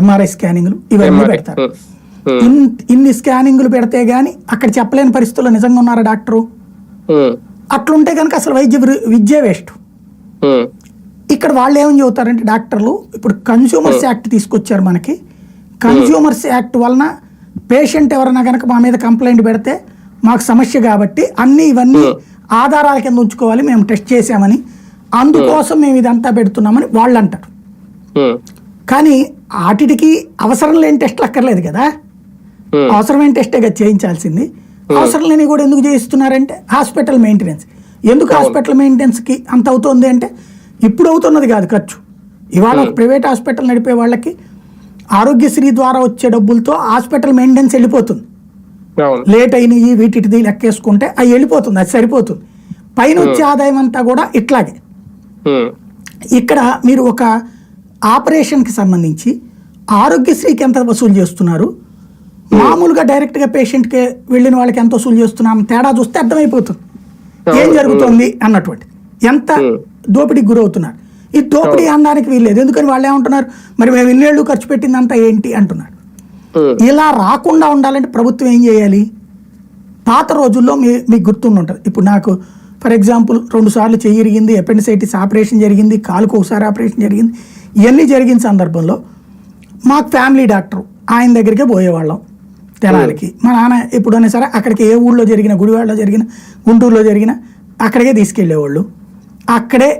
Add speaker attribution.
Speaker 1: MRI స్కానింగ్లు ఇవన్నీ. పెడతారు. ఇన్ని స్కానింగ్లు పెడితే గానీ అక్కడ చెప్పలేని పరిస్థితుల్లో నిజంగా ఉన్నారా డాక్టరు? అట్లుంటే కనుక అసలు వైద్య విద్య వేస్ట్. ఇక్కడ వాళ్ళు ఏమని చెబుతారంటే డాక్టర్లు ఇప్పుడు కన్స్యూమర్స్ యాక్ట్ తీసుకొచ్చారు మనకి. కన్స్యూమర్స్ యాక్ట్ వలన పేషెంట్ ఎవరైనా కనుక మా మీద కంప్లైంట్ పెడితే మాకు సమస్య కాబట్టి అన్ని ఇవన్నీ ఆధారాల కింద ఉంచుకోవాలి మేము టెస్ట్ చేసామని అందుకోసం మేము ఇదంతా పెడుతున్నామని వాళ్ళు అంటారు కానీ వాటికి అవసరం లేని టెస్ట్లు అక్కర్లేదు కదా? అవసరమైన టెస్టే కదా చేయించాల్సింది. అవసరం లేని కూడా ఎందుకు చేయిస్తున్నారంటే హాస్పిటల్ మెయింటెనెన్స్. ఎందుకు హాస్పిటల్ మెయింటెనెన్స్కి అంత అవుతుంది అంటే ఇప్పుడు అవుతున్నది కాదు ఖర్చు. ఇవాళ ఒక ప్రైవేట్ హాస్పిటల్ నడిపే వాళ్ళకి ఆరోగ్యశ్రీ ద్వారా వచ్చే డబ్బులతో హాస్పిటల్ మెయింటెనెన్స్ వెళ్ళిపోతుంది. లేట్ అయినవి వీటిది లెక్కేసుకుంటే అది వెళ్ళిపోతుంది అది సరిపోతుంది. పైన వచ్చే ఆదాయం అంతా కూడా ఇట్లాగే. ఇక్కడ మీరు ఒక ఆపరేషన్కి సంబంధించి ఆరోగ్యశ్రీకి ఎంత వసూలు చేస్తున్నారు? మామూలుగా డైరెక్ట్గా పేషెంట్కి వెళ్ళిన వాళ్ళకి ఎంత వసూలు చేస్తున్నాం? తేడా చూస్తే అర్థమైపోతుంది. ఏం జరుగుతోంది అన్నటువంటి. ఎంత దోపిడీకి గురవుతున్నారు? ఈ దోపిడీ అనడానికి వీల్లేదు. ఎందుకని వాళ్ళు ఏమంటున్నారు? మరి మేము ఇన్నేళ్ళు ఖర్చు పెట్టిందంతా ఏంటి అంటున్నారు. ఇలా రాకుండా ఉండాలంటే ప్రభుత్వం ఏం చేయాలి? పాత రోజుల్లో మీ మీకు గుర్తుండి ఉంటుంది ఇప్పుడు నాకు ఫర్ ఎగ్జాంపుల్ రెండు సార్లు చెయ్యి ఇరిగింది ఎపెండిసైటిస్ ఆపరేషన్ జరిగింది కాలుకు ఒకసారి ఆపరేషన్ జరిగింది ఇవన్నీ జరిగిన సందర్భంలో మాకు ఫ్యామిలీ డాక్టర్ ఆయన దగ్గరికే పోయేవాళ్ళం తెనాలికి. మా నాన్న ఎప్పుడైనా సరే అక్కడికి ఏ ఊళ్ళో జరిగిన గుడివాడలో జరిగిన గుంటూరులో జరిగిన అక్కడికే తీసుకెళ్ళేవాళ్ళు. అక్కడే